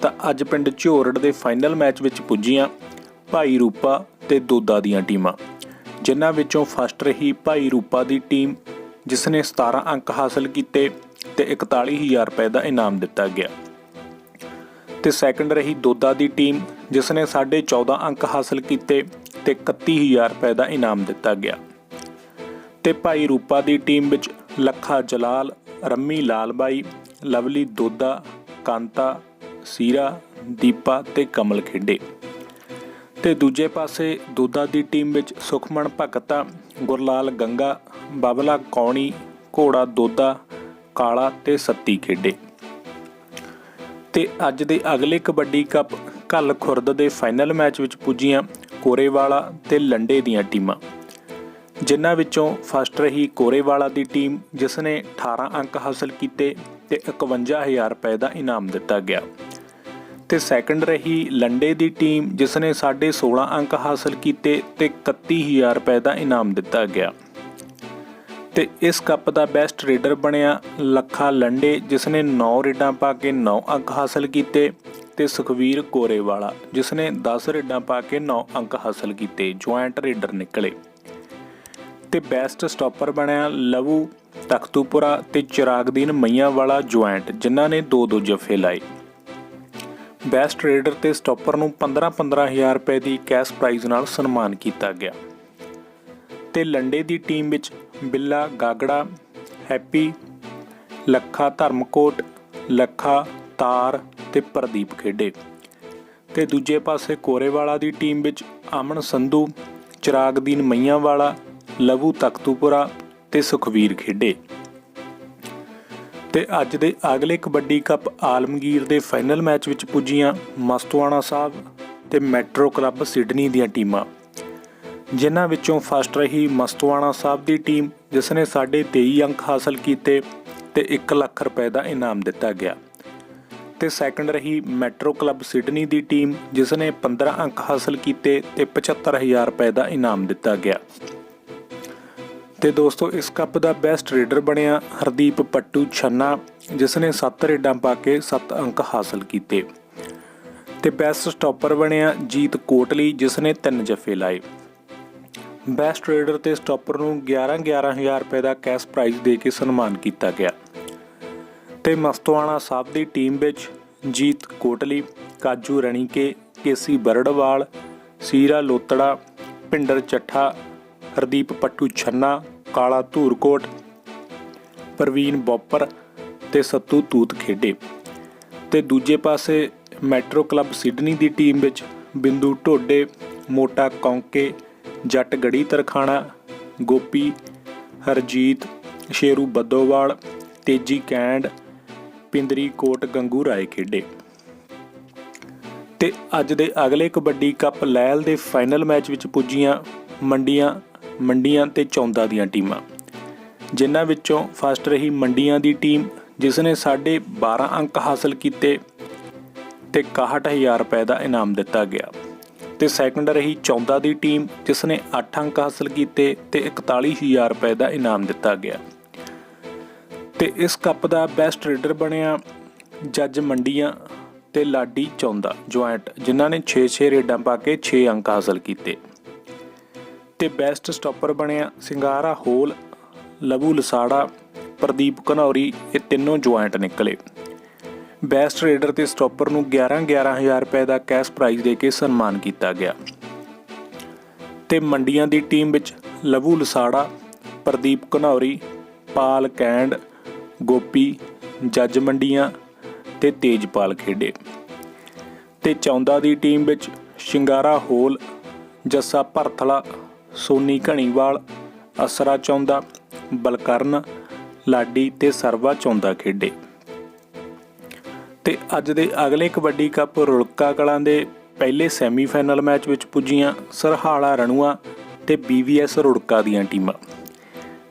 ਤਾਂ ਅੱਜ ਪਿੰਡ ਝੋਰੜ ਦੇ ਫਾਈਨਲ ਮੈਚ ਵਿੱਚ ਪੁੱਜੀਆਂ ਭਾਈ ਰੂਪਾ ਤੇ ਦੋਦਾ ਦੀਆਂ ਟੀਮਾਂ। ਜਿਨ੍ਹਾਂ ਵਿੱਚੋਂ ਫਸਟ ਰਹੀ ਭਾਈ ਰੂਪਾ ਦੀ ਟੀਮ ਜਿਸ ਨੇ 17 ਅੰਕ ਹਾਸਲ ਕੀਤੇ ਤੇ 41000 ਰੁਪਏ ਦਾ ਇਨਾਮ ਦਿੱਤਾ ਗਿਆ। ਤੇ ਸੈਕੰਡ ਰਹੀ ਦੋਦਾ ਦੀ ਟੀਮ ਜਿਸ ਨੇ 14.5 ਅੰਕ ਹਾਸਲ ਕੀਤੇ ਤੇ 31000 ਰੁਪਏ ਦਾ ਇਨਾਮ ਦਿੱਤਾ ਗਿਆ। ਤੇ ਭਾਈ ਰੂਪਾ ਦੀ ਟੀਮ ਵਿੱਚ ਲੱਖਾ ਜਲਾਲ, ਰੰਮੀ ਲਾਲਬਾਈ, ਲਵਲੀ ਦੋਦਾ, ਕਾਂਤਾ ਸੀਰਾ, ਦੀਪਾ ਤੇ ਕਮਲ ਖੇਡੇ। ਤੇ ਦੂਜੇ ਪਾਸੇ ਦੋਦਾ ਦੀ ਟੀਮ ਵਿੱਚ ਸੁਖਮਨ ਭਗਤਾ, ਗੁਰਲਾਲ ਗੰਗਾ, ਬਬਲਾ ਕੌਣੀ, ਘੋੜਾ ਦੋਦਾ ਕਾਲਾ ਤੇ ਸੱਤੀ ਖੇਡੇ। ਤੇ ਅੱਜ ਦੇ ਅਗਲੇ ਕਬੱਡੀ ਕੱਪ ਕੱਲ ਖੁਰਦ ਦੇ ਫਾਈਨਲ ਮੈਚ ਵਿੱਚ ਪੁੱਜੀਆਂ ਕੋਰੇਵਾਲਾ ਤੇ ਲੰਡੇ ਦੀਆਂ ਟੀਮਾਂ। ਜਿਨ੍ਹਾਂ ਵਿੱਚੋਂ ਫਸਟ ਰਹੀ ਕੋਰੇਵਾਲਾ ਦੀ ਟੀਮ, ਜਿਸ ਨੇ 18 ਅੰਕ ਹਾਸਲ ਕੀਤੇ ਤੇ 51000 ਰੁਪਏ ਦਾ ਇਨਾਮ ਦਿੱਤਾ ਗਿਆ। ਤੇ ਸੈਕੰਡ ਰਹੀ ਲੰਡੇ ਦੀ ਟੀਮ ਜਿਸ ਨੇ 16.5 ਅੰਕ ਹਾਸਲ ਕੀਤੇ ਤੇ 31000 ਰੁਪਏ ਦਾ ਇਨਾਮ ਦਿੱਤਾ ਗਿਆ। ਤੇ ਇਸ ਕੱਪ ਦਾ ਬੈਸਟ ਰੇਡਰ ਬਣਿਆ ਲੱਖਾ ਲੰਡੇ ਜਿਸ ਨੇ 9 ਰੇਡਾਂ ਪਾ ਕੇ 9 ਅੰਕ ਹਾਸਲ ਕੀਤੇ ਤੇ ਸੁਖਵੀਰ ਕੋਰੇਵਾਲਾ ਜਿਸ ਨੇ 10 ਰੇਡਾਂ ਪਾ ਕੇ 9 ਅੰਕ ਹਾਸਲ ਕੀਤੇ ਜੁਆਇੰਟ ਰੇਡਰ ਨਿਕਲੇ। ਤੇ ਬੈਸਟ ਸਟਾਪਰ ਬਣਿਆ ਲਵੂ ਤਖਤੂਪੁਰਾ ਤੇ ਚਿਰਾਗਦੀਨ ਮਈਆਂ ਵਾਲਾ ਜੁਆਇੰਟ ਜਿਨ੍ਹਾਂ ਨੇ ਦੋ ਦੋ ਜੱਫੇ ਲਾਏ। ਬੈਸਟ ਰੇਡਰ ਤੇ ਸਟਾਪਰ ਨੂੰ 15-15000 ਰੁਪਏ ਦੀ ਕੈਸ਼ ਪ੍ਰਾਈਜ਼ ਨਾਲ ਸਨਮਾਨ ਕੀਤਾ ਗਿਆ। ਤੇ ਲੰਡੇ ਦੀ ਟੀਮ ਵਿੱਚ ਬਿੱਲਾ, ਗਾਗੜਾ, ਹੈਪੀ, ਲੱਖਾ ਧਰਮਕੋਟ, ਲੱਖਾ ਤਾਰ ਤੇ ਪ੍ਰਦੀਪ ਖੇਡੇ। ਤੇ ਦੂਜੇ ਪਾਸੇ ਕੋਰੇਵਾਲਾ ਦੀ ਟੀਮ ਵਿੱਚ ਅਮਨ ਸੰਧੂ, ਚਿਰਾਗਦੀਨ ਮਈਆਂ ਵਾਲਾ ਲਵੂ ਤਖਤੂਪੁਰਾ ਤੇ ਸੁਖਵੀਰ ਖੇਡੇ। ਤੇ ਅੱਜ ਦੇ ਅਗਲੇ ਕਬੱਡੀ ਕੱਪ ਆਲਮਗੀਰ ਦੇ ਫਾਈਨਲ ਮੈਚ ਵਿੱਚ ਪੁੱਜੀਆਂ ਮਸਤਵਾਣਾ ਸਾਹਿਬ ਤੇ ਮੈਟਰੋ ਕਲੱਬ ਸਿਡਨੀ ਦੀਆਂ ਟੀਮਾਂ। ਜਿਨ੍ਹਾਂ ਵਿੱਚੋਂ ਫਸਟ ਰਹੀ ਮਸਤਵਾਣਾ ਸਾਹਿਬ ਦੀ ਟੀਮ ਜਿਸ ਨੇ 23 ਅੰਕ ਹਾਸਲ ਕੀਤੇ ਤੇ 1 ਲੱਖ ਰੁਪਏ ਦਾ ਇਨਾਮ ਦਿੱਤਾ ਗਿਆ। ਤੇ ਸੈਕੰਡ ਰਹੀ ਮੈਟਰੋ ਕਲੱਬ ਸਿਡਨੀ ਦੀ ਟੀਮ ਜਿਸ ਨੇ 15 ਅੰਕ ਹਾਸਲ ਕੀਤੇ ਤੇ 75000 ਰੁਪਏ ਦਾ ਇਨਾਮ ਦਿੱਤਾ ਗਿਆ। ਤੇ ਦੋਸਤੋ, ਇਸ ਕੱਪ ਦਾ ਬੈਸਟ ਰੇਡਰ ਬਣਿਆ ਹਰਦੀਪ ਪੱਟੂ ਛੰਨਾ, ਜਿਸ ਨੇ 7 ਰੇਡਾਂ ਪਾ ਕੇ 7 ਅੰਕ ਹਾਸਲ ਕੀਤੇ। ਤੇ ਬੈਸਟ ਸਟਾਪਰ ਬਣਿਆ ਜੀਤ ਕੋਟਲੀ, ਜਿਸ ਨੇ 3 ਜਫੇ ਲਾਏ। ਬੈਸਟ ਰੇਡਰ ਤੇ ਸਟਾਪਰ ਨੂੰ 11 11000 ਰੁਪਏ ਦਾ ਕੈਸ਼ ਪ੍ਰਾਈਜ਼ ਦੇ ਕੇ ਸਨਮਾਨ ਕੀਤਾ ਗਿਆ। ਤੇ ਮਸਤਵਾਣਾ ਸਾਹਿਬ ਦੀ ਟੀਮ ਵਿੱਚ ਜੀਤ ਕੋਟਲੀ, ਕਾਜੂ ਰਣੀਕੇ, ਕੇਸੀ ਬਰੜਵਾਲ, ਸੀਰਾ ਲੋਤੜਾ ਪਿੰਡਰ ਚੱਠਾ ਹਰਦੀਪ ਪੱਟੂ ਛੰਨਾ, ਕਾਲਾ ਧੂਰਕੋਟ, ਪ੍ਰਵੀਨ ਬੋਪਰ ਤੇ ਸੱਤੂ ਤੂਤ ਖੇਡੇ। ਤੇ ਦੂਜੇ ਪਾਸੇ ਮੈਟਰੋ ਕਲੱਬ ਸਿਡਨੀ ਦੀ ਟੀਮ ਵਿੱਚ ਬਿੰਦੂ ਢੋਡੇ, ਮੋਟਾ ਕੌਂਕੇ, ਜੱਟ ਗੜੀ ਤਰਖਾਣਾ, ਗੋਪੀ, ਹਰਜੀਤ, ਸ਼ੇਰੂ ਬੱਦੋਵਾਲ, ਤੇਜੀ ਕੈਂਡ, ਪਿੰਦਰੀ ਕੋਟ ਗੰਗੂ ਰਾਏ ਖੇਡੇ। ਤੇ ਅੱਜ ਦੇ ਅਗਲੇ ਕਬੱਡੀ ਕੱਪ ਲੈਲ ਦੇ ਫਾਈਨਲ ਮੈਚ ਵਿੱਚ ਪੁੱਜੀਆਂ ਮੰਡੀਆਂ ਮੰਡੀਆਂ ਤੇ ਚੌਂਦਾ ਦੀਆਂ ਟੀਮਾਂ। ਜਿਨ੍ਹਾਂ ਵਿੱਚੋਂ ਫਸਟ ਰਹੀ ਮੰਡੀਆਂ ਦੀ ਟੀਮ ਜਿਸ ਨੇ 12.5 ਅੰਕ ਹਾਸਲ ਕੀਤੇ ਤੇ 61000 ਰੁਪਏ ਦਾ ਇਨਾਮ ਦਿੱਤਾ ਗਿਆ। ਤੇ ਸੈਕੰਡ ਰਹੀ ਚੌਂਦਾ ਦੀ ਟੀਮ ਜਿਸ ਨੇ 8 ਅੰਕ ਹਾਸਲ ਕੀਤੇ ਤੇ 41000 ਰੁਪਏ ਦਾ ਇਨਾਮ ਦਿੱਤਾ ਗਿਆ। ਤੇ ਇਸ ਕੱਪ ਦਾ ਬੈਸਟ ਰੇਡਰ ਬਣਿਆ ਜੱਜ ਮੰਡੀਆਂ ਤੇ ਲਾਡੀ ਚੌਂਦਾ, ਜੁਆਇੰਟ, ਜਿਨ੍ਹਾਂ ਨੇ 6-6 ਰੇਡਾਂ ਪਾ ਕੇ 6 ਅੰਕ ਹਾਸਲ ਕੀਤੇ। ਤੇ ਬੈਸਟ ਸਟਾਪਰ ਬਣਿਆ ਸਿੰਗਾਰਾ ਹੋਲ, ਲਵੂ ਲਸਾੜਾ, ਪ੍ਰਦੀਪ ਘਨੌਰੀ, ਇਹ ਤਿੰਨੋਂ ਜੁਆਇੰਟ ਨਿਕਲੇ। ਬੈਸਟ ਰੇਡਰ ਤੇ ਸਟਾਪਰ ਨੂੰ 11-11000 ਰੁਪਏ ਦਾ ਕੈਸ਼ ਪ੍ਰਾਈਜ਼ ਦੇ ਕੇ ਸਨਮਾਨ ਕੀਤਾ ਗਿਆ। ਤੇ ਮੰਡੀਆਂ ਦੀ ਟੀਮ ਵਿੱਚ ਲਵੂ ਲਸਾੜਾ, ਪ੍ਰਦੀਪ ਘਨੌਰੀ, ਪਾਲ ਕੈਂਡ, ਗੋਪੀ, ਜੱਜ ਮੰਡੀਆਂ ਤੇ ਤੇਜਪਾਲ ਖੇਡੇ। ਤੇ ਚੌਂਦਾ ਦੀ ਟੀਮ ਵਿੱਚ ਸ਼ਿੰਗਾਰਾ ਹੋਲ, ਜੱਸਾ ਭਰਥਲਾ ਸੋਨੀ ਘਣੀਵਾਲ, ਅਸਰਾ ਚੌਂਦਾ ਬਲਕਰਨ, ਲਾਡੀ ਤੇ ਸਰਵਾ ਚੌਂਦਾ ਖੇਡੇ। ਤੇ ਅੱਜ ਦੇ ਅਗਲੇ ਕਬੱਡੀ ਕੱਪ ਰੁੜਕਾ ਕਲਾਂ ਦੇ ਪਹਿਲੇ ਸੈਮੀਫਾਈਨਲ ਮੈਚ ਵਿੱਚ ਪੁੱਜੀਆਂ ਸਰਹਾਲਾ ਰਣੂਆ ਤੇ ਬੀਵੀਐਸ ਰੁੜਕਾ ਦੀਆਂ ਟੀਮਾਂ।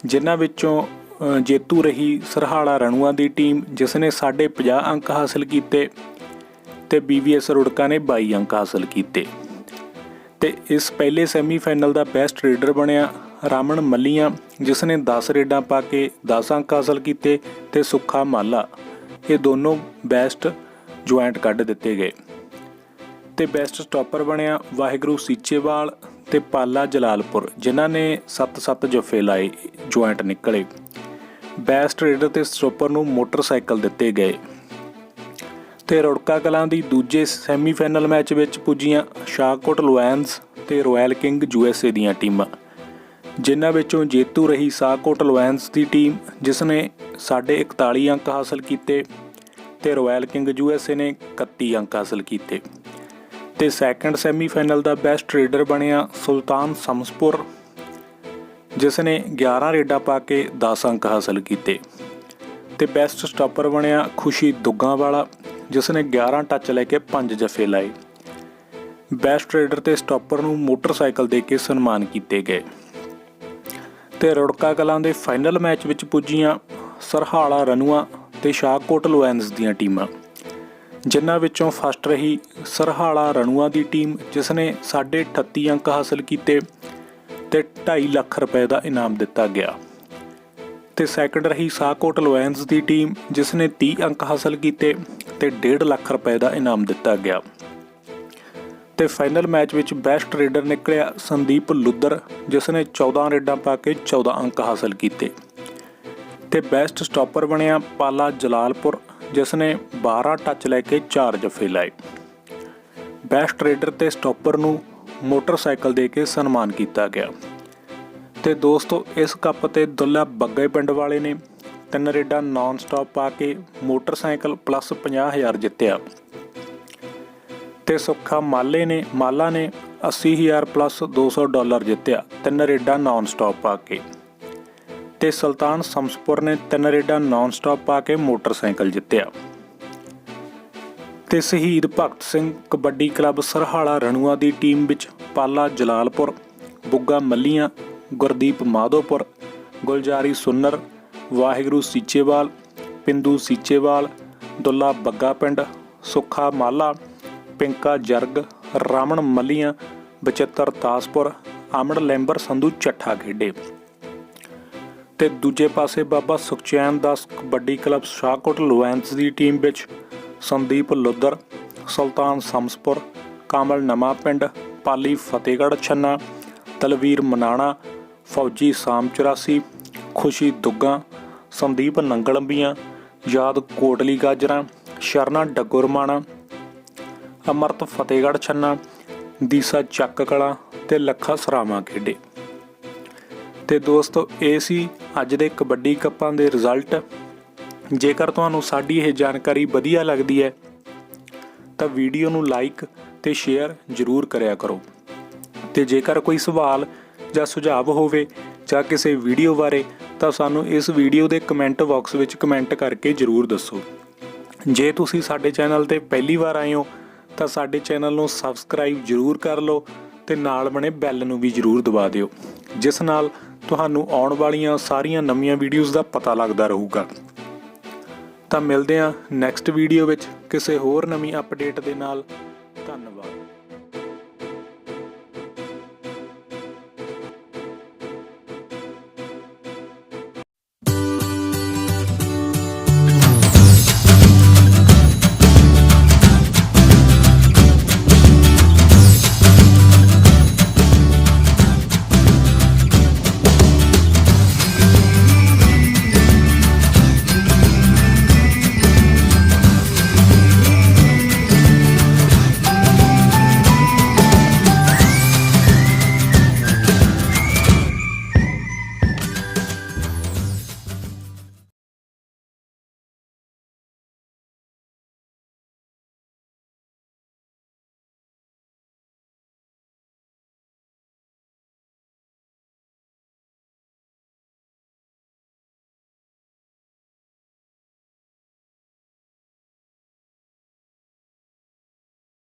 ਜਿਨ੍ਹਾਂ ਵਿੱਚੋਂ ਜੇਤੂ ਰਹੀ ਸਰਹਾਲਾ ਰਣੂਆ ਦੀ ਟੀਮ, ਜਿਸ ਨੇ 50 ਅੰਕ ਹਾਸਲ ਕੀਤੇ ਤੇ ਬੀਵੀਐਸ ਰੁੜਕਾ ਨੇ 22 ਅੰਕ ਹਾਸਲ ਕੀਤੇ। ਤੇ ਇਸ ਪਹਿਲੇ ਸੈਮੀਫਾਈਨਲ ਦਾ ਬੈਸਟ ਰੇਡਰ ਬਣਿਆ ਰਾਮਣ ਮੱਲੀਆਂ ਜਿਸ ਨੇ 10 ਰੇਡਾਂ ਪਾ ਕੇ 10 ਅੰਕ ਹਾਸਲ ਕੀਤੇ ਤੇ ਸੁੱਖਾ ਮਾਲਾ। ਇਹ ਦੋਨੋਂ ਬੈਸਟ ਜੁਆਇੰਟ ਕੱਢ ਦਿੱਤੇ ਗਏ। ਤੇ ਬੈਸਟ ਸਟਾਪਰ ਬਣਿਆ ਵਾਹਿਗੁਰੂ ਸੀਚੇਵਾਲ ਤੇ ਪਾਲਾ ਜਲਾਲਪੁਰ, ਜਿਨ੍ਹਾਂ ਨੇ 7-7 ਜੱਫੇ ਲਾਏ ਜੁਆਇੰਟ ਨਿਕਲੇ। ਬੈਸਟ ਰੇਡਰ ਤੇ ਸਟਾਪਰ ਨੂੰ ਮੋਟਰਸਾਈਕਲ ਦਿੱਤੇ ਗਏ। ਤੇ ਰੁੜਕਾ ਕਲਾਂ ਦੀ ਦੂਜੇ ਸੈਮੀਫਾਈਨਲ ਮੈਚ ਵਿੱਚ ਪੁੱਜੀਆਂ ਸ਼ਾਹਕੋਟ ਲੋਇਨਸ ਤੇ ਰਾਇਲ ਕਿੰਗ ਯੂਐਸਏ ਦੀਆਂ ਟੀਮਾਂ। ਜਿਨ੍ਹਾਂ ਵਿੱਚੋਂ ਜੇਤੂ ਰਹੀ ਸ਼ਾਹਕੋਟ ਲੋਇਨਸ ਦੀ ਟੀਮ ਜਿਸ ਨੇ 41 ਅੰਕ ਹਾਸਲ ਕੀਤੇ ਤੇ ਰਾਇਲ ਕਿੰਗ ਯੂਐਸਏ ਨੇ 31 ਅੰਕ ਹਾਸਲ ਕੀਤੇ। ਤੇ ਸੈਕੰਡ ਸੈਮੀਫਾਈਨਲ ਦਾ ਬੈਸਟ ਰੇਡਰ ਬਣਿਆ ਸੁਲਤਾਨ ਸਮਸਪੁਰ ਜਿਸ ਨੇ 11 ਰੇਡਾਂ ਪਾ ਕੇ 10 ਅੰਕ ਹਾਸਲ ਕੀਤੇ। ਤੇ ਬੈਸਟ ਸਟਾਪਰ ਬਣਿਆ ਖੁਸ਼ੀ ਦੁੱਗਾ ਵਾਲਾ ਜਿਸ ਨੇ 11 ਟੱਚ ਲੈ ਕੇ 5 ਜਫੇ ਲਾਏ। ਬੈਸਟ ਰੇਡਰ ਤੇ ਸਟਾਪਰ ਨੂੰ ਮੋਟਰਸਾਈਕਲ ਦੇ ਕੇ ਸਨਮਾਨ ਕੀਤੇ ਗਏ। ਤੇ ਰੁੜਕਾ ਕਲਾਂ ਦੇ ਫਾਈਨਲ ਮੈਚ ਵਿੱਚ ਪੁੱਜੀਆਂ ਸਰਹਾਲਾ ਰਨੂਆ ਤੇ ਸ਼ਾਹਕੋਟ ਲੋਇਨਸ ਦੀਆਂ ਟੀਮਾਂ। ਜਿਨ੍ਹਾਂ ਵਿੱਚੋਂ ਫਸਟ ਰਹੀ ਸਰਹਾਲਾ ਰਣੂਆ ਦੀ ਟੀਮ ਜਿਸ ਨੇ 38 ਅੰਕ ਹਾਸਲ ਕੀਤੇ ਤੇ 2.5 ਲੱਖ ਰੁਪਏ ਦਾ ਇਨਾਮ ਦਿੱਤਾ ਗਿਆ। ਤੇ ਸੈਕੰਡ ਰਹੀ ਸ਼ਾਹਕੋਟ ਲੋਇਨਸ ਦੀ ਟੀਮ ਜਿਸ ਨੇ 30 ਅੰਕ ਹਾਸਲ ਕੀਤੇ ਤੇ 1.5 ਲੱਖ ਰੁਪਏ ਦਾ ਇਨਾਮ ਦਿੱਤਾ ਗਿਆ। ਤੇ ਫਾਈਨਲ ਮੈਚ ਵਿੱਚ ਬੈਸਟ ਰੇਡਰ ਨਿਕਲਿਆ ਸੰਦੀਪ ਲੁੱਦਰ ਜਿਸ ਨੇ 14 ਰੇਡਾਂ ਪਾ ਕੇ 14 ਅੰਕ ਹਾਸਲ ਕੀਤੇ। ਤੇ ਬੈਸਟ ਸਟਾਪਰ ਬਣਿਆ ਪਾਲਾ ਜਲਾਲਪੁਰ ਜਿਸ ਨੇ 12 ਟੱਚ ਲੈ ਕੇ 4 ਜਫੇ ਲਾਏ। ਬੈਸਟ ਰੇਡਰ ਤੇ ਸਟਾਪਰ ਨੂੰ ਮੋਟਰਸਾਈਕਲ ਦੇ ਕੇ ਸਨਮਾਨ ਕੀਤਾ ਗਿਆ। ਤੇ ਦੋਸਤੋ, ਇਸ ਕੱਪ ਤੇ ਦੁੱਲਾ ਬੱਗੇ ਪਿੰਡ ਵਾਲੇ ਨੇ ਤਿੰਨ ਰੇਡਾਂ ਨਾਨ ਸਟਾਪ ਪਾ ਕੇ ਮੋਟਰਸਾਈਕਲ ਪਲੱਸ 50000 ਜਿੱਤਿਆ। ਤੇ ਸੁੱਖਾ ਮਾਲੇ ਨੇ, ਮਾਲਾ ਨੇ 80000 ਪਲੱਸ 200 ਡਾਲਰ ਜਿੱਤਿਆ, ਤਿੰਨ ਰੇਡਾਂ ਨਾਨ ਸਟਾਪ ਪਾ ਕੇ। ਤੇ ਸੁਲਤਾਨ ਸਮਸਪੁਰ ਨੇ ਤਿੰਨ ਰੇਡਾਂ ਨਾਨ ਸਟਾਪ ਪਾ ਕੇ ਮੋਟਰਸਾਈਕਲ ਜਿੱਤਿਆ। ਤੇ ਸ਼ਹੀਦ ਭਗਤ ਸਿੰਘ ਕਬੱਡੀ ਕਲੱਬ ਸਰਹਾਲਾ ਰਣੂਆ ਦੀ ਟੀਮ ਵਿੱਚ ਪਾਲਾ ਜਲਾਲਪੁਰ, ਬੁੱਗਾ ਮੱਲੀਆਂ, ਗੁਰਦੀਪ ਮਾਧੋਪੁਰ, ਗੁਲਜਾਰੀ ਸੁੰਨਰ ਵਾਹਿਗੁਰੂ ਸੀਚੇਵਾਲ ਪਿੰਦੂ ਸੀਚੇਵਾਲ, ਦੁੱਲਾ ਬੱਗਾ ਪਿੰਡ, ਸੁੱਖਾ ਮਾਲਾ, ਪਿੰਕਾ ਜਰਗ ਰਾਮਣ ਮੱਲੀਆਂ, ਬਚਿੱਤਰ ਤਾਸਪੁਰ, ਆਮੜ ਲੈਂਬਰ ਸੰਧੂ ਚੱਠਾ ਖੇਡੇ। ਤੇ ਦੂਜੇ ਪਾਸੇ ਬਾਬਾ ਸੁਖਚੈਨ ਦਾਸ ਕਬੱਡੀ ਕਲੱਬ ਸ਼ਾਹਕੋਟ ਲੋਇਨਸ ਦੀ ਟੀਮ ਵਿੱਚ ਸੰਦੀਪ ਲੁੱਦਰ ਸੁਲਤਾਨ ਸਮਸਪੁਰ, ਕਾਮਲ ਨਵਾਂ ਪਿੰਡ, ਪਾਲੀ ਫਤਿਹਗੜ੍ਹ ਛੰਨਾ, ਤਲਵੀਰ ਮਨਾਣਾ, ਫੌਜੀ ਸਾਮ 84 ਖੁਸ਼ੀ ਦੁੱਗਾ, ਸੰਦੀਪ ਨੰਗਲੰਬੀਆਂ, ਯਾਦ ਕੋਟਲੀ ਗਾਜਰਾਂ, ਸ਼ਰਨਾ ਡੱਗੁਰਮਾਣਾ, ਅਮਰਤ ਫਤਿਹਗੜ੍ਹ ਛੰਨਾ, ਦੀਸਾ ਚੱਕ ਕਲਾ ਤੇ ਲੱਖਾ ਸਰਾਵਾਂ ਖੇਡੇ। ਤੇ ਦੋਸਤੋ, ਇਹ ਸੀ ਅੱਜ ਦੇ ਕਬੱਡੀ ਕੱਪਾਂ ਦੇ ਰਿਜ਼ਲਟ। ਜੇਕਰ ਤੁਹਾਨੂੰ ਸਾਡੀ ਇਹ ਜਾਣਕਾਰੀ ਵਧੀਆ ਲੱਗਦੀ ਹੈ, ਤਾਂ ਵੀਡੀਓ ਨੂੰ ਲਾਈਕ ਤੇ ਸ਼ੇਅਰ ਜ਼ਰੂਰ ਕਰਿਆ ਕਰੋ। ਤੇ ਜੇਕਰ ਕੋਈ ਸਵਾਲ ਜਾਂ ਸੁਝਾਅ ਹੋਵੇ ਜਾਂ ਕਿਸੇ ਵੀਡੀਓ ਬਾਰੇ ਤਾਂ ਸਾਨੂੰ ਇਸ ਵੀਡੀਓ ਦੇ ਕਮੈਂਟ ਬਾਕਸ ਵਿੱਚ ਕਮੈਂਟ ਕਰਕੇ ਜ਼ਰੂਰ ਦੱਸੋ। ਜੇ ਤੁਸੀਂ ਸਾਡੇ ਚੈਨਲ ਤੇ ਪਹਿਲੀ ਵਾਰ ਆਏ ਹੋ, ਤਾਂ ਸਾਡੇ ਚੈਨਲ ਨੂੰ ਸਬਸਕ੍ਰਾਈਬ ਜ਼ਰੂਰ ਕਰ ਲਓ ਤੇ ਨਾਲ ਬਣੇ ਬੈਲ ਨੂੰ ਵੀ ਜ਼ਰੂਰ ਦਬਾ ਦਿਓ, ਜਿਸ ਨਾਲ ਤੁਹਾਨੂੰ ਆਉਣ ਵਾਲੀਆਂ ਸਾਰੀਆਂ ਨਵੀਆਂ ਵੀਡੀਓਜ਼ ਦਾ ਪਤਾ ਲੱਗਦਾ ਰਹੂਗਾ। ਤਾਂ ਮਿਲਦੇ ਹਾਂ ਨੈਕਸਟ ਵੀਡੀਓ ਵਿੱਚ ਕਿਸੇ ਹੋਰ ਨਵੀਂ ਅਪਡੇਟ ਦੇ ਨਾਲ।